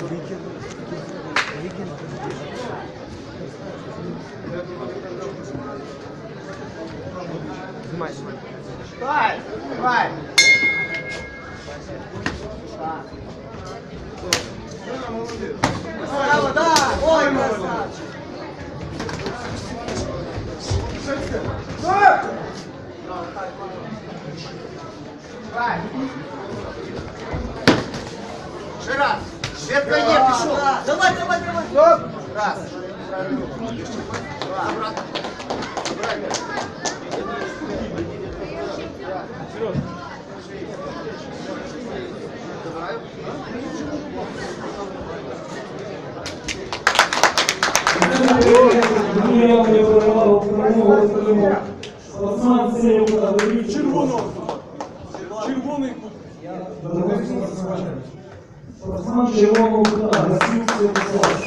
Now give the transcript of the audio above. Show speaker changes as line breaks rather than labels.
Знімай, знімай.
Давай, давай. Браво, да! Ой, красавчик! Давай. Ще раз. Швидко є, пішов. Давай, давай, давай. Стоп. Раз. Два.
Друге перевагу перемогу отримав Осман Сирівка.
Червоного. Червоний кут.
Спортсмен червоного кута, Гасів Святослав.